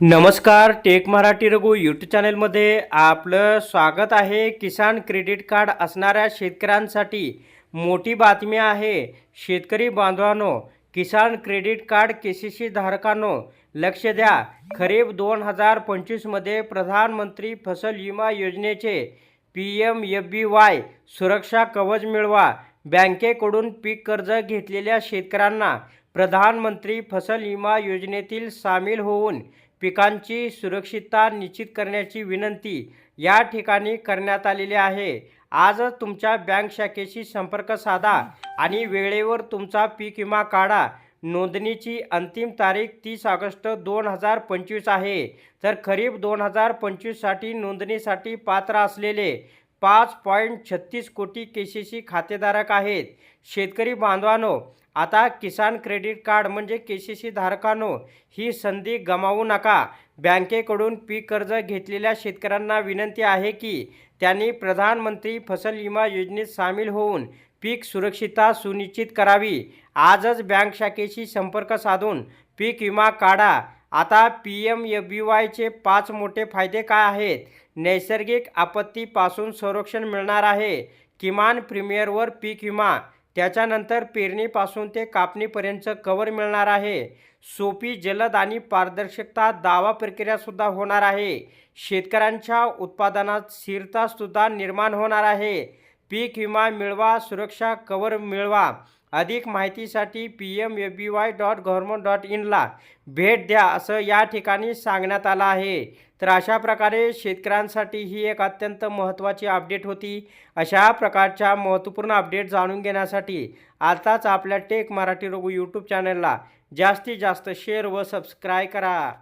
नमस्कार take Marathi Raghu YouTube चॅनलमध्ये आपलं स्वागत आहे. किसान क्रेडिट कार्ड असणाऱ्या शेतकऱ्यांसाठी मोठी बातमी आहे. शेतकरी बांधवांनो Kisan credit card K C C धारकांनो लक्ष द्या. खरीप दोन हजार पंचवीसमध्ये प्रधानमंत्री फसल विमा योजनेचे P M F B Y सुरक्षा कवच मिळवा. बँकेकडून पीक कर्ज घेतलेल्या शेतकऱ्यांना प्रधानमंत्री फसल विमा योजनेतील सामील होऊन पिकांची सुरक्षितता निश्चित करण्याची विनंती या ठिकाणी करण्यात आलेली आहे. आजच तुमच्या बँक शाखेशी संपर्क साधा आणि वेळेवर तुमचा पीक विमा काढा. नोंदणीची अंतिम तारीख तीस ऑगस्ट दोन हजार पंचवीस आहे. तर खरीप दोन हजार पंचवीससाठी नोंदणीसाठी पात्र असलेले पाच पॉईंट छत्तीस कोटी के सी सी खातेधारक आहेत. शेतकरी बांधवानो आता किसान क्रेडिट कार्ड म्हणजे के सी सी धारकांनो ही संधी गमावू नका. बँकेकडून पीक कर्ज घेतलेल्या शेतकऱ्यांना विनंती आहे की त्यांनी प्रधानमंत्री फसल विमा योजनेत सामील होऊन पीक सुरक्षितता सुनिश्चित करावी. आजच बँक शाखेशी संपर्क साधून पीक विमा काढा. आता पी एम एफ बी वायचे पाच मोठे फायदे काय आहेत? नैसर्गिक आपत्तीपासून संरक्षण मिळणार आहे. किमान प्रीमियरवर पीक विमा त्याच्यानंतर पेरणीपासून ते कापणीपर्यंत कवर मिळणार आहे. सोपी जलद आणि पारदर्शकता दावा प्रक्रियासुद्धा होणार आहे. शेतकऱ्यांच्या उत्पादनात स्थिरतासुद्धा निर्माण होणार आहे. पीक विमा मिळवा सुरक्षा कवर मिळवा अधिक माहितीसाठी P M A B Y dot government dot इनला भेट द्या असं या ठिकाणी सांगण्यात आलं आहे. तर अशा प्रकारे शेतकऱ्यांसाठी ही एक अत्यंत महत्त्वाची अपडेट होती. अशा प्रकारच्या महत्त्वपूर्ण अपडेट जाणून घेण्यासाठी आताच आपल्या टेक मराठी रोगू यूट्यूब चॅनलला जास्तीत जास्त शेअर व सबस्क्राय करा.